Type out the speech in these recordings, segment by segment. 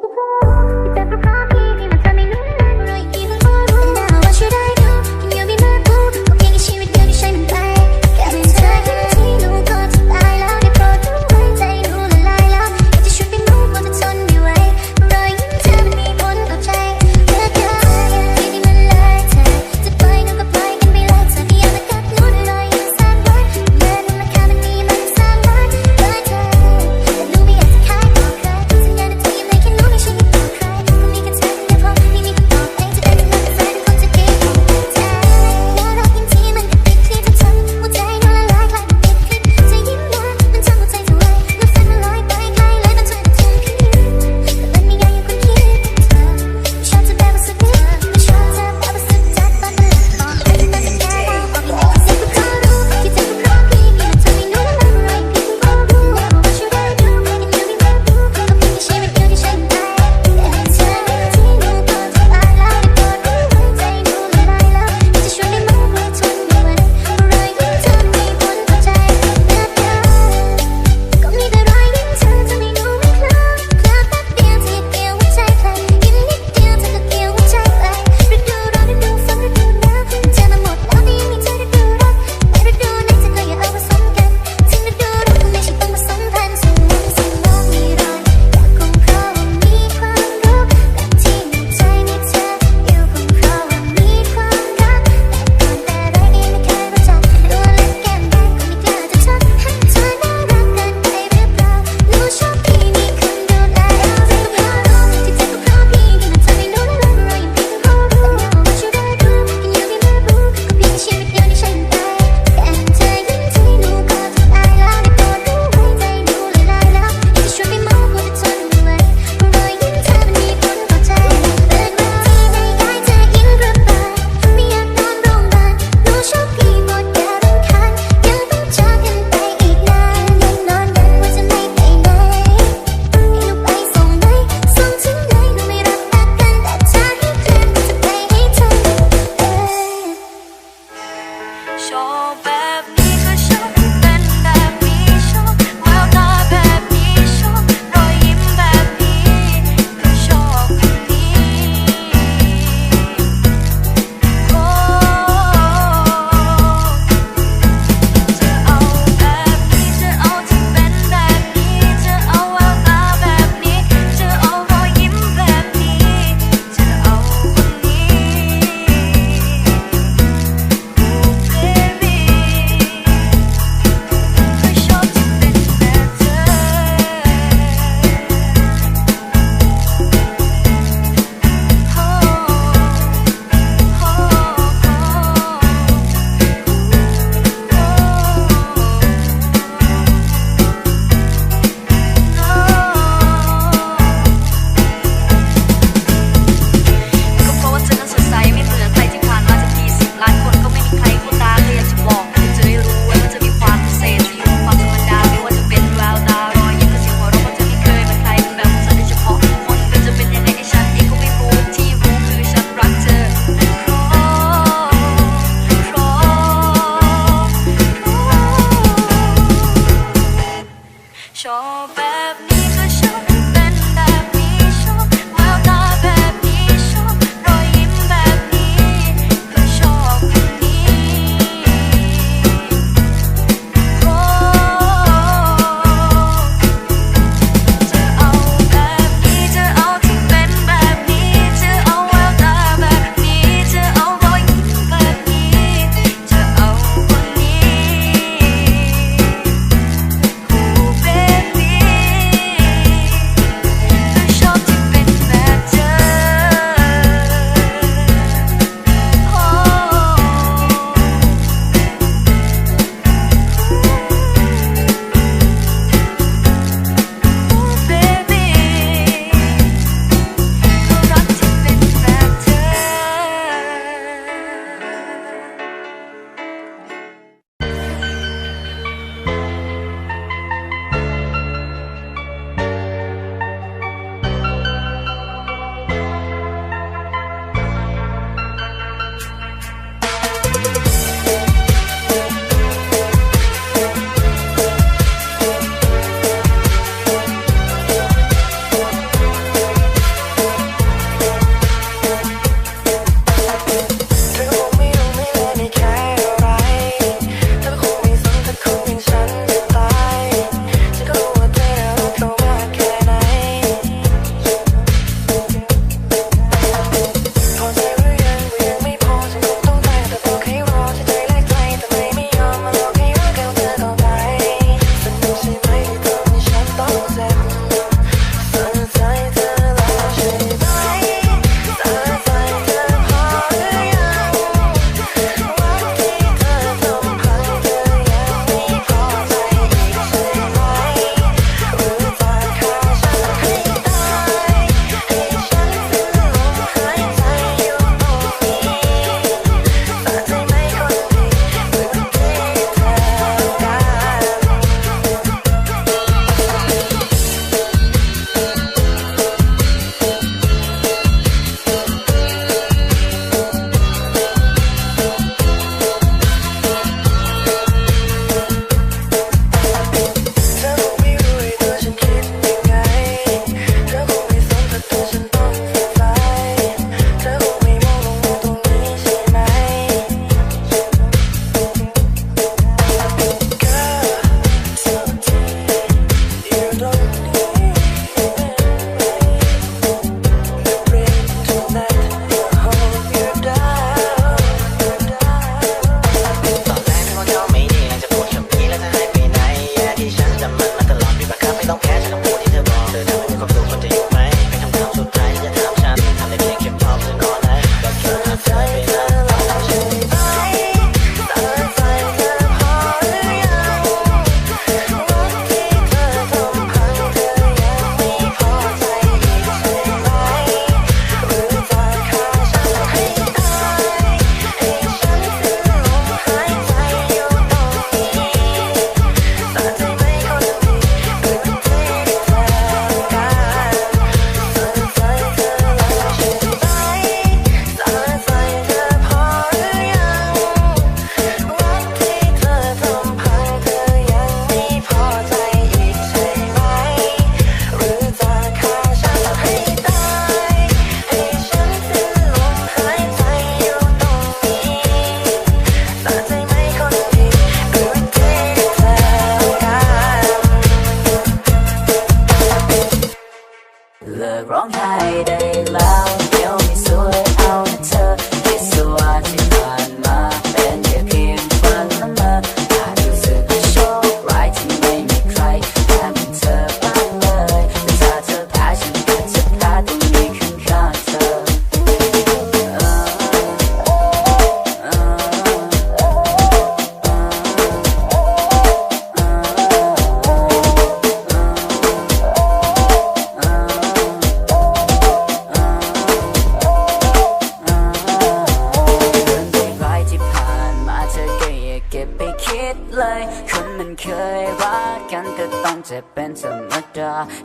อยู่ก็เพร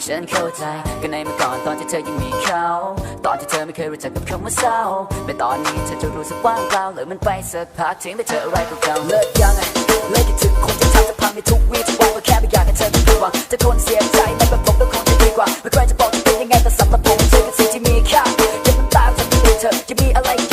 ฉันเข้าใจกันในเมื่อก่อนตอนที่เธอยังมีเขาตอนที่เธอไม่เคยรู้จักกับคำว่าเศร้าแต่ตอนนี้เธอจะรู้สึกว่างเปล่าเลยมันไปสักพักทิ้งไปเธออะไรกับเขาเลิกยังไงเลิกคิดถึงคนที่ทำจะพังในทุกวีทุกวันก็แค่ไม่อยากให้เธอมีหวังจะทนเสียใจไม่แบบผมก็คงจะดีกว่าไม่ใครจะบอกจะเป็นยังไงแต่สำหรับผมเธอคือสิ่งที่มีค่ายังมันตาจะมีเธอจะมีอะไร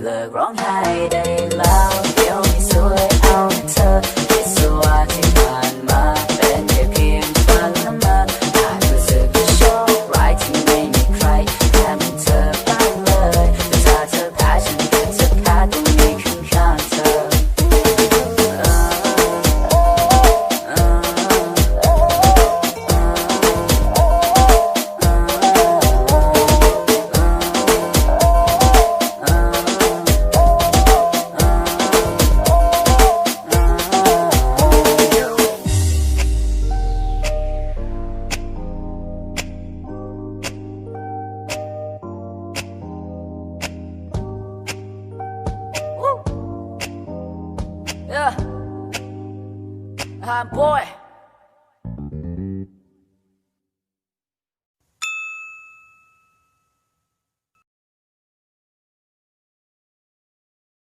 The wrong, hide it low. boy.